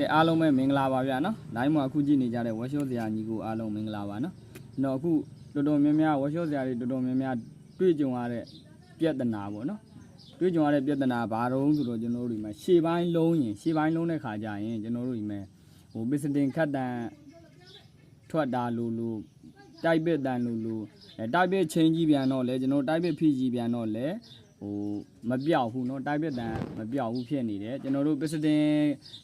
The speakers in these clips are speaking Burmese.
ကဲအားလုံးပဲမင်္ဂလာပါဗျာနော်။နိုင်မှာအခုကြည့်နေကြတဲ့ဝက်ရှော့ဆရာညီကိုအားလုံးမင်္ဂလာပါနော်။ကျွန်တော်အခုတော်တော်များများဝက်ရှော့ဆရာတွေတော်တော်များများတွေ့ကြုံရတဲ့ပြဿနာပေါ့နော်။တွေ့ကြုံရတဲ့ပြဿနာဘာတုံးဆိုတော့ကျွန်တော်တို့ဒီမှာရှေ့ပိုင်းလုံးရင်ရှေ့ပိုင်းလုံးတဲ့ခါကျရင်ကျွန်တော်တို့ဒီမှာဟိုပစ္စတင်ခတ်တန်ထွက်တာလို့လို့တိုက်ပစ်တန်လို့လို့အဲတိုက်ပစ်ချင်းကြီးပြန်တော့လေကျွန်တော်တိုက်ပစ်ဖိကြီးပြန်တော့လေ ဟိုမပြောက်ဘူးเนาะတိုက်ပစ်တန်မပြောက်ဘူးဖြစ်နေတယ်ကျွန်တော်တို့ပစ္စတင်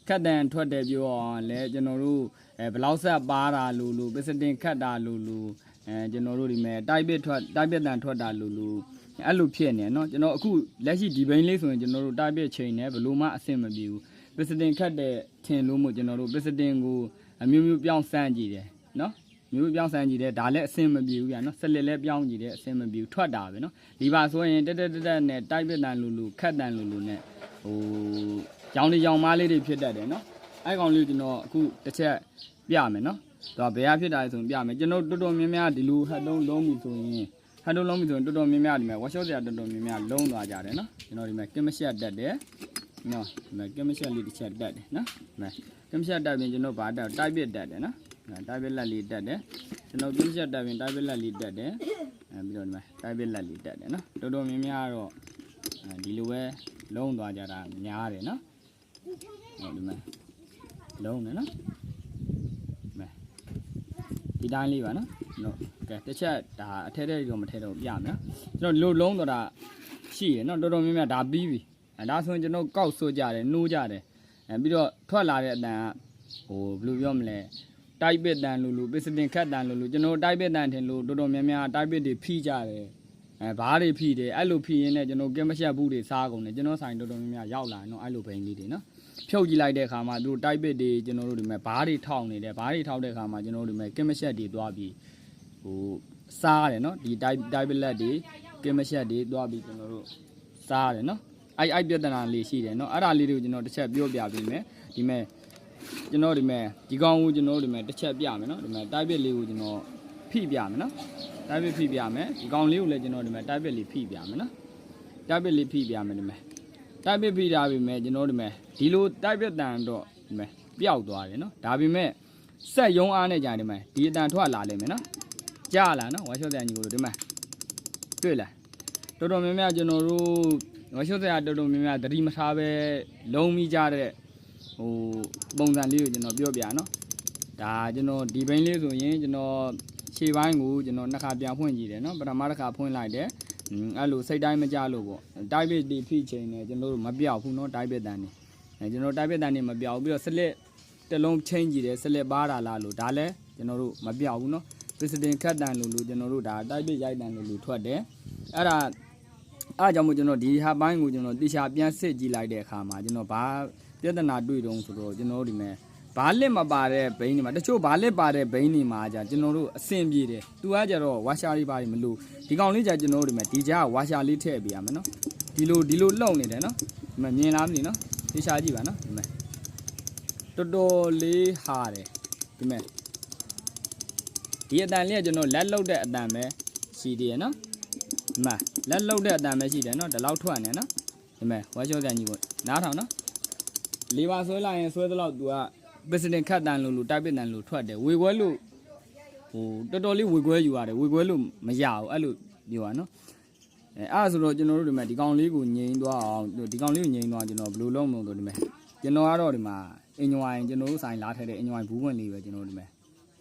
ခတ်တန်ထွက်တယ်ပြောအောင်လေကျွန်တော်တို့အဲဘလောက်ဆက်ပါတာလို့လို့ပစ္စတင်ခတ်တာလို့လို့အဲကျွန်တော်တို့ဒီမဲ့တိုက်ပစ်ထွက်တိုက်ပစ်တန်ထွက်တာလို့လို့အဲ့လိုဖြစ်နေเนาะကျွန်တော်အခုလက်ရှိဒီဘိန်းလေးဆိုရင်ကျွန်တော်တို့တိုက်ပစ်ချိန်နဲ့ဘလို့မှအဆင်မပြေဘူးပစ္စတင်ခတ်တဲ့ထင်လို့မို့ကျွန်တော်တို့ပစ္စတင်ကိုအမျိုးမျိုးပြောင်းစမ်းကြည့်တယ်เนาะ မျိုးပြောင်းဆန်းကြည့်တယ်ဒါလည်းအဆင်မပြေဘူးဗျာနော်ဆက်လက်လည်းပြောင်းကြည့်တယ်အဆင်မပြေဘူးထွက်တာပဲနော်ဒီပါဆိုရင်တက်တက်တက်တက်နဲ့တိုက်ပစ်တန်လူလူခတ်တန်လူလူနဲ့ဟိုကြောင်လေးကြောင်မားလေးတွေဖြစ်တတ်တယ်နော်အဲ့ကောင်လေးကျွန်တော်အခုတစ်ချက်ပြမယ်နော်သူကဘယ်ဟာဖြစ်တာလဲဆိုရင်ပြမယ်ကျွန်တော်တော်တော်များများဒီလူဟတ်တုံးလုံးပြီဆိုရင်ဟတ်တုံးလုံးပြီဆိုရင်တော်တော်များများဒီမှာဝါရှော့စရာတော်တော်များများလုံးသွားကြတယ်နော်ကျွန်တော်ဒီမှာကင်မရှက်တက်တယ်နော်ဒီမှာကင်မရှက်လေးတစ်ချက်တက်တယ်နော်ဒီမှာကင်မရှက်တက်ပြင်ကျွန်တော်ဗာတက်တိုက်ပစ်တက်တယ်နော်ဒါ တိုက်ပက်လက်လေးတက်တယ်ကျွန်တော်ပြင်းချက်တက်ပြင်တိုက်ပက်လက်လေးတက်တယ်အဲပြီးတော့ဒီမှာတိုက်ပက်လက်လေးတက်တယ်နော်တော်တော်များများတော့အဲဒီလိုပဲလုံးသွားကြတာများတယ်နော်ဟောဒီမှာလုံးတယ်နော်ဒီမှာဒီတိုင်းလေးပါနော်နော်ကဲတစ်ချက်ဒါအထက်ထက်တော့မထက်တော့ပြမယ်နော်ကျွန်တော်လိုလုံးတော့တာရှိရနော်တော်တော်များများဒါပြီးပြီအဲဒါဆိုရင်ကျွန်တော်ကောက်ဆိုကြတယ်နှိုးကြတယ်အဲပြီးတော့ထွက်လာတဲ့အတန်ကဟိုဘယ်လိုပြောမလဲ တိုက်ပစ်တန်လို့လို့ပစ္စတင်ခတ်တန်လို့လို့ကျွန်တော်တိုက်ပစ်တန်ထင်လို့တော်တော်များများတိုက်ပစ်တွေဖိကြတယ်အဲဘားတွေဖိတယ်အဲ့လိုဖိရင်းနဲ့ကျွန်တော်ကင်မရှက်ဘူးတွေစားကုန်တယ်ကျွန်တော်ဆိုင်တော်တော်များများရောက်လာတော့အဲ့လိုဘိန်းလေးတွေနော်ဖြုတ်ကြည့်လိုက်တဲ့အခါမှာသူတို့တိုက်ပစ်တွေကျွန်တော်တို့ဒီမဲ့ဘားတွေထောက်နေတယ်ဘားတွေထောက်တဲ့အခါမှာကျွန်တော်တို့ဒီမဲ့ကင်မရှက်တွေသွားပြီးဟိုစားတယ်နော်ဒီတိုက်တိုက်ပစ်လက်တွေကင်မရှက်တွေသွားပြီးကျွန်တော်တို့စားတယ်နော်အဲ့အဲ့ပြဿနာလေးရှိတယ်နော်အဲ့ဒါလေးတွေကိုကျွန်တော်တစ်ချက်ပြောပြပေးမယ်ဒီမဲ့ ကျွန်တော်ဒီမဲ့ဒီကောင်ကိုကျွန်တော်ဒီမဲ့တစ်ချက်ပြမယ်နော်ဒီမဲ့တိုက်ပစ်လေးကိုကျွန်တော်ဖိပြမယ်နော်တိုက်ပစ်ဖိပြမယ်ဒီကောင်လေးကိုလည်းကျွန်တော်ဒီမဲ့တိုက်ပစ်လေးဖိပြမယ်နော်တိုက်ပစ်လေးဖိပြမယ်ဒီမဲ့တိုက်ပစ်ဖိတာပြီမဲ့ကျွန်တော်ဒီမဲ့ဒီလိုတိုက်ပစ်တန်တော့ဒီမဲ့ပျောက်သွားတယ်နော်ဒါပေမဲ့ဆက်ယုံအားနဲ့ကြာဒီမဲ့ဒီအတန်ထွက်လာလိမ့်မယ်နော်ကြားလာနော်ဝါရှော့တဲ့ညီကိုတို့ဒီမဲ့တွေ့လားတော်တော်များများကျွန်တော်တို့ဝါရှော့တဲ့တော်တော်များများသတိမထားပဲလုံးမိကြတဲ့ ဟိုပုံစံလေးကိုကျွန်တော်ပြောပြနော်ဒါကျွန်တော်ဒီဘိန်းလေးဆိုရင်ကျွန်တော်ခြေပိုင်းကိုကျွန်တော်နှစ်ခါပြန်ဖွင့်ကြည့်တယ်နော်ပထမတစ်ခါဖွင့်လိုက်တယ်อืมအဲ့လိုစိတ်တိုင်းမကြလို့ပေါ့တိုက်ပစ်ဒီဖိချိန်နဲ့ကျွန်တော်တို့မပြောက်ဘူးနော်တိုက်ပစ်တန်နေအဲကျွန်တော်တိုက်ပစ်တန်နေမပြောက်ဘူးပြီးတော့စလစ်တစ်လုံးချင်းကြည့်တယ်စလစ်ပါတာလားလို့ဒါလည်းကျွန်တော်တို့မပြောက်ဘူးနော်ပစ္စတင်ခတ်တန်လို့လို့ကျွန်တော်တို့ဒါတိုက်ပစ်ရိုက်တန်လို့လို့ထွက်တယ်အဲ့ဒါအားကြောင့်မို့ကျွန်တော်ဒီဟာပိုင်းကိုကျွန်တော်တိချာပြန်စစ်ကြည့်လိုက်တဲ့အခါမှာကျွန်တော်ဘာ ပြဿနာတွေ့တုံးဆိုတော့ကျွန်တော်တို့ဒီမဲ့ဘားလက်မပါတဲ့ဘိန်းတွေမှာတချို့ဘားလက်ပါတဲ့ဘိန်းတွေမှာじゃကျွန်တော်တို့အဆင်ပြေတယ်သူကကြတော့ဝါရှာလေးပါတယ်မလို့ဒီကောင်လေးじゃကျွန်တော်တို့ဒီမဲ့ဒီကြားကဝါရှာလေးထည့်ပေးရမယ်နော်ဒီလိုဒီလိုလုံနေတယ်နော်ဒီမဲ့မြင်လားမသိနော်သေချာကြည့်ပါနော်ဒီမဲ့တော်တော်လေးဟာတယ်ဒီမဲ့ဒီအတန်လေးကကျွန်တော်လက်လုတ်တဲ့အတန်ပဲရှိသေးရနော်ဒီမှာလက်လုတ်တဲ့အတန်ပဲရှိတယ်နော်ဒီလောက်ထွက်နေနော်ဒီမဲ့ဝါရှော့ကန်ကြီးကိုနားထောင်နော် လေးပါဆွဲလိုက်ရင်ဆွဲသလောက် तू ကပစ္စတင်ခတ်တန်လို့လို့တိုက်ပစ်တန်လို့ထွက်တယ်ဝေခွဲလို့ဟိုတော်တော်လေးဝေခွဲယူရတယ်ဝေခွဲလို့မရဘူးအဲ့လိုပြောရနော်အဲအဲ့ဒါဆိုတော့ကျွန်တော်တို့ဒီမှာဒီကောင်လေးကိုငြိမ်းသွားအောင်ဒီကောင်လေးကိုငြိမ်းသွားကျွန်တော်ဘယ်လိုလုပ်မလို့ဒီမှာကျွန်တော်ကတော့ဒီမှာအင်ဂျွိုင်းကျွန်တော်တို့ဆိုင်လာထည့်တဲ့အင်ဂျွိုင်းဘူးဝင်လေးပဲကျွန်တော်တို့ဒီမှာ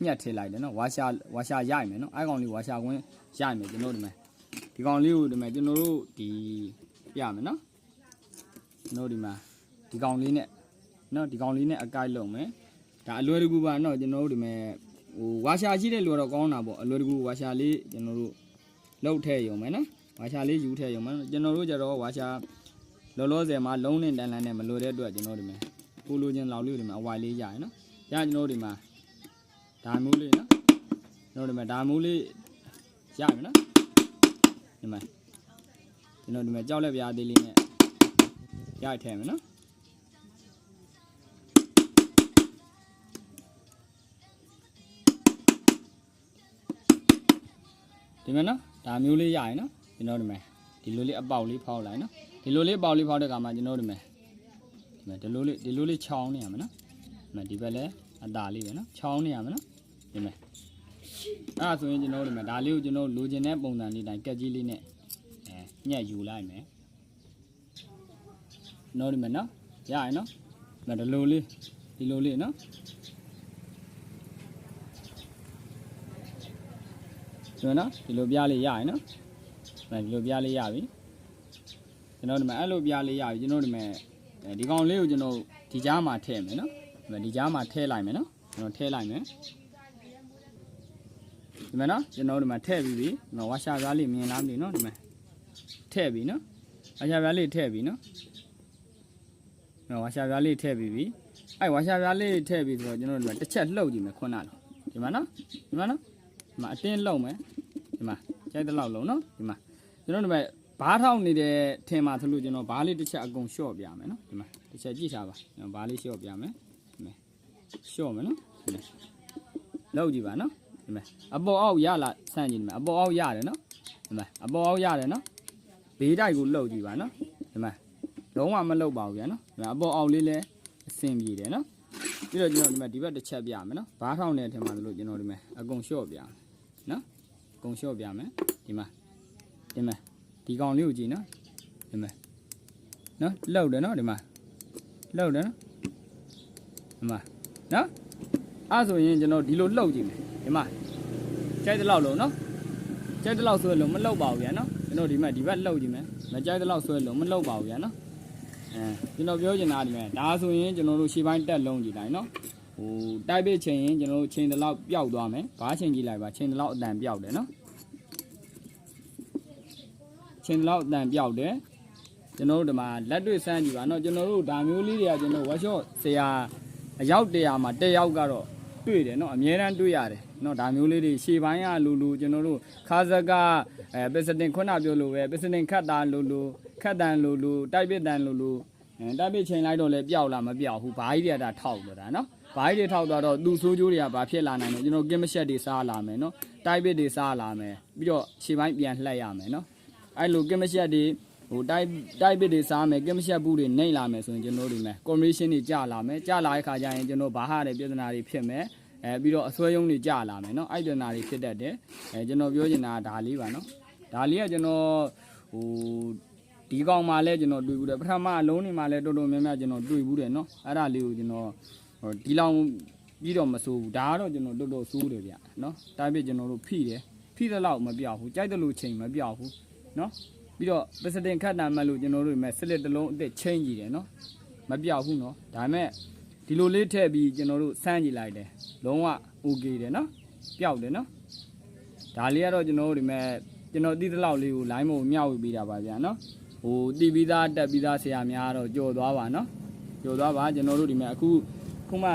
ညှက်ထည့်လိုက်တယ်နော်ဝါရှာဝါရှာရိုက်မယ်နော်အဲ့ကောင်လေးဝါရှာကွင်းရိုက်မယ်ကျွန်တော်တို့ဒီမှာဒီကောင်လေးကိုဒီမှာကျွန်တော်တို့ဒီပြမယ်နော်ကျွန်တော်ဒီမှာဒီကောင်လေးနဲ့ နော်ဒီကောင်လေးနဲ့အကိုက်လုံးမယ်ဒါအလွယ်တကူပါနော်ကျွန်တော်တို့ဒီမဲ့ဟိုဝါရှာရှိတဲ့လူတော့ကောင်းတာပေါ့အလွယ်တကူဝါရှာလေးကျွန်တော်တို့လှုပ်ထည့်ရုံပဲနော်ဝါရှာလေးယူထည့်ရုံပဲကျွန်တော်တို့ကြတော့ဝါရှာလောလောဆယ်မှာလုံးနဲ့တန်လန်းနဲ့မလိုတဲ့အတွက်ကျွန်တော်တို့ဒီမဲ့ကိုလိုချင်းလောက်လေးဒီမဲ့အဝိုင်လေးရရနော်ရကျွန်တော်တို့ဒီမှာဒါမျိုးလေးနော်ကျွန်တော်တို့ဒီမဲ့ဒါမျိုးလေးရမယ်နော်ဒီမှာကျွန်တော်ဒီမဲ့ကြောက်လက်ပြားသေးလေးနဲ့ရထည့်မယ်နော် ဒီမဲ့နော်ဒါမျိုးလေးရရင်နော်ကျွန်တော်ဒီမဲ့ဒီလိုလေးအပေါက်လေးဖောက်လိုက်နော်ဒီလိုလေးအပေါက်လေးဖောက်တဲ့အခါမှာကျွန်တော်ဒီမဲ့ဒီမဲ့ဒီလိုလေးဒီလိုလေးချောင်းနေရမယ်နော်မဒီဘက်လည်းအตาလေးပဲနော်ချောင်းနေရမယ်နော်ဒီမဲ့အဲ့ဒါဆိုရင်ကျွန်တော်တို့ဒီမဲ့ဒါလေးကိုကျွန်တော်လိုချင်တဲ့ပုံစံလေးတိုင်းကက်ကြီးလေးနဲ့အဲညက်ယူလိုက်မယ်နော်ဒီမဲ့နော်ရရင်နော်မဒီလိုလေးဒီလိုလေးနော် ဆိုတော့ဒီလိုပြားလေးရရင်နော်အဲဒီလိုပြားလေးရပြီကျွန်တော်ဒီမဲ့အဲ့လိုပြားလေးရပြီကျွန်တော်ဒီမဲ့ဒီကောင်လေးကိုကျွန်တော်ဒီကြားမှာထည့်မယ်နော်ဒီမဲ့ဒီကြားမှာထည့်လိုက်မယ်နော်ကျွန်တော်ထည့်လိုက်မယ်ဒီမဲ့နော်ကျွန်တော်ဒီမှာထည့်ပြီးပြီဒီမှာဝါရှာပြားလေးမြင်လားမသိနော်ဒီမဲ့ထည့်ပြီနော်ဝါရှာပြားလေးထည့်ပြီနော်ဒီမှာဝါရှာပြားလေးထည့်ပြီးပြီအဲ့ဝါရှာပြားလေးထည့်ပြီးဆိုတော့ကျွန်တော်ဒီမှာတစ်ချက်လှုပ်ကြည့်မယ်ခုနကလို့ဒီမှာနော်ဒီမှာနော် ဒီမှာအတင်းလှုပ်မယ်ဒီမှာကြိုက်တဲ့လောက်လုံးနော်ဒီမှာကျွန်တော်ဒီမှာဘားထောက်နေတဲ့ထင်မှာသလိုကျွန်တော်ဘားလေးတစ်ချက်အကုန်လျှော့ပြမယ်နော်ဒီမှာတစ်ချက်ကြည့်ထားပါကျွန်တော်ဘားလေးလျှော့ပြမယ်ဒီမှာလျှော့မယ်နော်ဒီမှာလောက်ကြည့်ပါနော်ဒီမှာအပေါ်အောက်ရလာဆန့်ကြည့်ဒီမှာအပေါ်အောက်ရတယ်နော်ဒီမှာအပေါ်အောက်ရတယ်နော်ဘေးတိုက်ကိုလှုပ်ကြည့်ပါနော်ဒီမှာလုံးဝမလှုပ်ပါဘူးဗျာနော်ဒီမှာအပေါ်အောက်လေးလည်းအဆင်ပြေတယ်နော်ပြီးတော့ကျွန်တော်ဒီမှာဒီဘက်တစ်ချက်ပြမယ်နော်ဘားထောက်နေတဲ့ထင်မှာသလိုကျွန်တော်ဒီမှာအကုန်လျှော့ပြမယ် နော်အကုန်လျှော့ပြမယ်ဒီမှာဒီမှာဒီကောင်လေးကိုကြည့်နော်ဒီမှာနော်လှုပ်တယ်နော်ဒီမှာလှုပ်တယ်နော်ဒီမှာနော်အဲ့ဆိုရင်ကျွန်တော်ဒီလိုလှုပ်ကြည့်မယ်ဒီမှာကြိုက်တဲ့လောက်လုံးနော်ကြိုက်တဲ့လောက်ဆွဲလို့မလှုပ်ပါဘူးဗျာနော်ကျွန်တော်ဒီမှာဒီဘက်လှုပ်ကြည့်မယ်မကြိုက်တဲ့လောက်ဆွဲလို့မလှုပ်ပါဘူးဗျာနော်အဲကျွန်တော်ပြောချင်တာဒီမှာဒါဆိုရင်ကျွန်တော်တို့ရှေ့ပိုင်းတက်လုံးကြည့်လိုက်နော် ဟိုတိုက်ပစ်ချိန်ရင်ကျွန်တော်တို့ချိန်တလောက်ပျောက်သွားမယ်ဘာချိန်ကြည့်လိုက်ပါချိန်တလောက်အတန်ပျောက်တယ်နော်ချိန်တလောက်အတန်ပျောက်တယ်ကျွန်တော်တို့ဒီမှာလက်တွေ့စမ်းကြည့်ပါနော်ကျွန်တော်တို့ဒါမျိုးလေးတွေကကျွန်တော် workshop ဆရာအယောက်တရာမှာတယောက်ကတော့တွေ့တယ်နော်အများအားတွေ့ရတယ်နော်ဒါမျိုးလေးတွေရှေ့ပိုင်းကလူလူကျွန်တော်တို့ခါစကအဲပစ္စတင်ခုနပြောလိုပဲပစ္စတင်ခတ်တာလူလူခတ်တန်လူလူတိုက်ပစ်တန်လူလူတိုက်ပစ်ချိန်လိုက်တော့လဲပျောက်လာမပျောက်ဘူးဘာကြီးတွေကဒါထောက်တော့တာနော် ဘိုင်းတွေထောက်သွားတော့သူ့ဆိုးကျိုးတွေကဘာဖြစ်လာနိုင်လဲကျွန်တော်ကင်းမရှက်တွေစားလာမယ်နော်တိုက်ပစ်တွေစားလာမယ်ပြီးတော့ခြေပိုင်းပြန်လှက်ရမယ်နော်အဲ့လိုကင်းမရှက်တွေဟိုတိုက်တိုက်ပစ်တွေစားမယ်ကင်းမရှက်ဘူးတွေနှိမ့်လာမယ်ဆိုရင်ကျွန်တော်တို့ဒီမှာ combination တွေကြာလာမယ်ကြာလာတဲ့ခါကျရင်ကျွန်တော်ဘာဟာတဲ့ပြဿနာတွေဖြစ်မယ်အဲပြီးတော့အစွဲယုံတွေကြာလာမယ်နော်အဲ့ပြဿနာတွေဖြစ်တတ်တယ်အဲကျွန်တော်ပြောချင်တာဒါလေးပါနော်ဒါလေးကကျွန်တော်ဟိုဒီကောင်မှလည်းကျွန်တော်တွေ့ဘူးတယ်ပထမအလုံးနေမှလည်းတော်တော်များများကျွန်တော်တွေ့ဘူးတယ်နော်အဲ့ဒါလေးကိုကျွန်တော် ဟိုဒီလောင်ပြီးတော့မဆိုးဘူးဒါကတော့ကျွန်တော်တော်တော်ဆိုးတယ်ဗျနော်ဒါပြည့်ကျွန်တော်တို့ဖိတယ်ဖိတဲ့လောက်မပြောက်ဘူးကြိုက်တယ်လို့ချိန်မပြောက်ဘူးနော်ပြီးတော့ပစ္စတင်ခတ်တာမှလို့ကျွန်တော်တို့မဲ့ဆလစ်တစ်လုံးအစ်စ်ချိန်ကြည့်တယ်နော်မပြောက်ဘူးနော်ဒါမဲ့ဒီလိုလေးထည့်ပြီးကျွန်တော်တို့စမ်းကြည့်လိုက်တယ်လုံးဝ okay တယ်နော်ပြောက်တယ်နော်ဒါလေးကတော့ကျွန်တော်တို့ဒီမဲ့ကျွန်တော်တိတလောက်လေးကို line မို့မျှဝေပေးတာပါဗျာနော်ဟိုတီးပြီးသားတက်ပြီးသားဆရာများကတော့ကြော်သွားပါနော်ကြော်သွားပါကျွန်တော်တို့ဒီမဲ့အခု ခုမှ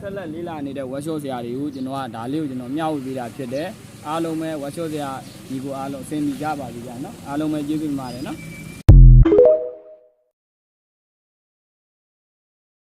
ဆက်လက်လေးလာနေတဲ့ workshop ဆရာတွေကိုကျွန်တော်ကဒါလေးကိုကျွန်တော်မျှဝေပေးတာဖြစ်တယ်အားလုံးပဲ workshop ဆရာညီကိုအားလုံးအဆင်ပြေကြပါပြီကြာနော်အားလုံးပဲကျေးဇူးတင်ပါတယ်နော်